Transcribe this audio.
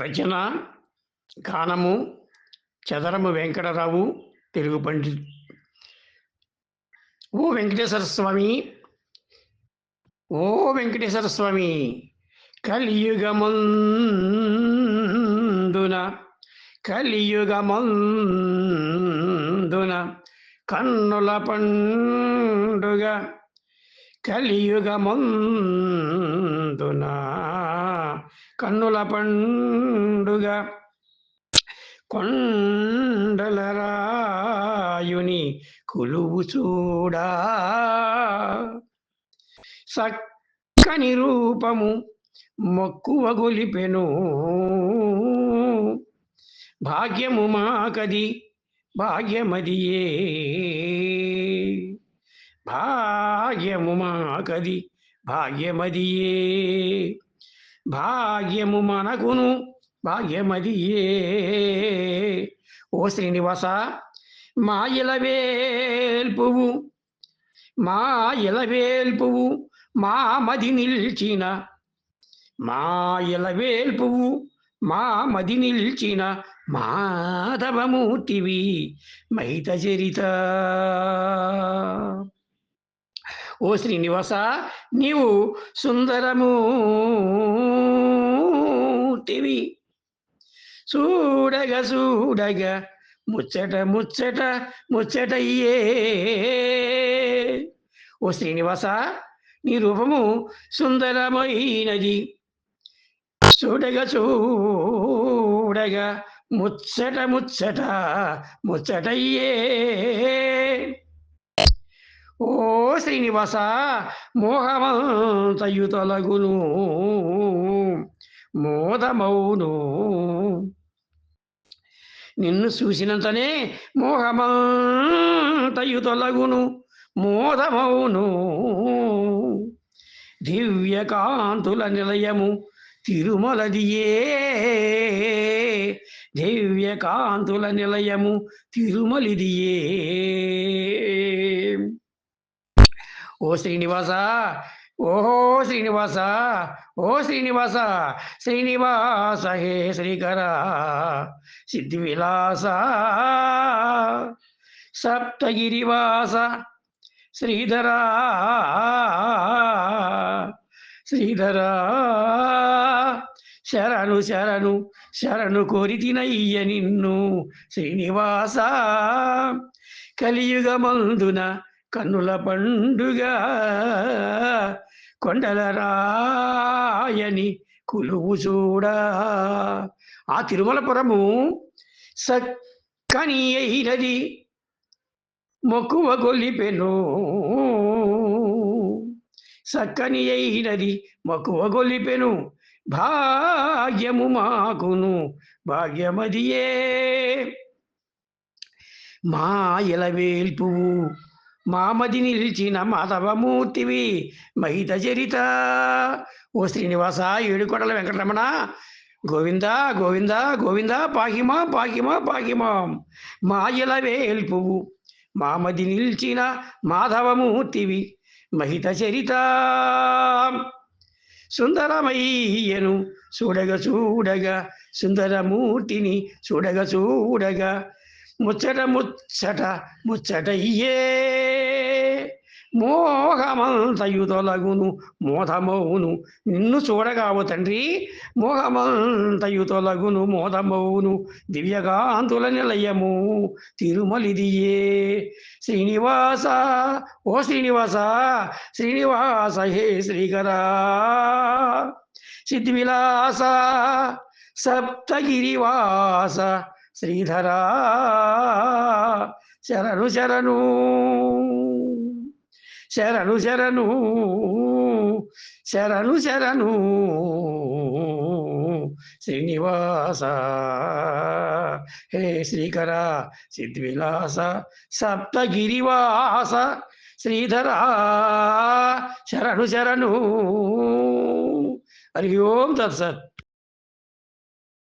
రచన గానము చదరము వెంకటరావు తెలుగు పండిత్. ఓ వెంకటేశ్వర స్వామి! ఓ వెంకటేశ్వర స్వామి! కలియుగమందున కలియుగమందున కన్నుల పండుగ కలియుగమందున కన్నుల పండుగ కొండల రాయుని కొలువు చూడా. చక్కని రూపము మక్కువ గొలిపెను. భాగ్యము మాకది భాగ్యమదియే భా భాగ్యము మాకది భాగ్యమదియే. భాగ్యము మనకును భాగ్యమదియే. ఓ శ్రీనివాస మా ఇలవేల్పువు మా ఇలవేల్పువు మా మది నిల్చిన. మా ఇలవేల్పువు మా మది నిల్చిన మాధవమూర్తివి మహిత చరిత ఓ శ్రీనివాస నీవు సుందరము తివి చూడగ చూడగ ముచ్చట ముచ్చట ముచ్చటయ్యే ఓ శ్రీనివాస నీ రూపము సుందరమైనది. చూడగ చూడగ ముచ్చట ముచ్చట ముచ్చటయ్యే ఓ శ్రీనివాస మోహమంతయుతలగును మోదమౌను. నిన్ను చూసినంతనే మోహమంతయుతలగును మోదమౌను. దివ్యకాంతుల నిలయము తిరుమలదియే. దివ్యకాంతుల నిలయము తిరుమలిదియే. ఓ శ్రీనివాస ఓహో శ్రీనివాస ఓ శ్రీనివాస శ్రీనివాస హే శ్రీకర సిద్ధి విలాస సప్తగిరివాస శ్రీధర శ్రీధర శరణు శరణు శరణు కోరితినయ్య నిన్ను శ్రీనివాస కలియుగమందున కన్నుల పండుగ కొండల రాయని కులువు చూడ. ఆ తిరుమలపురము సక్కని అయినది మొక్కువ గొలిపెను సక్కని అయినది మక్కువ గొలిపెను భాగ్యము మాకును భాగ్యమదియే. మా ఇలవేల్పువు మామది నిలిచిన మాధవమూర్తివి మహిత చరిత. ఓ శ్రీనివాస ఏడుకొండల వెంకటరమణ. గోవింద గోవింద గోవింద పాహిమా పాహిమా పాహిమా. మా వేల్పువు మామది నిలిచిన మాధవమూర్తివి మహిత చరిత. సుందరమయ్యను చూడగ చూడగ సుందరమూర్తిని చూడగ చూడగ ముచ్చట ముచ్చట ముచ్చటయ్యే మోహమంతయు తొలగును మోదమౌను నిన్ను చూడగావు తండ్రి. మోహమంతయు తొలగును మోదమౌను దివ్యకాంతుల నిలయము తిరుమలిదియే. శ్రీనివాస ఓ శ్రీనివాస శ్రీనివాస హే శ్రీకరా. సిద్ధివిలాస సప్తగిరివాస శ్రీధరా శరణు శరణు. శరణు శరణు. శరణు శరణు. శ్రీనివాస. హే శ్రీకర సిద్విలాస సప్తగిరివాస. శ్రీధరా శరణు శరణు. హరి ఓం తత్సత్.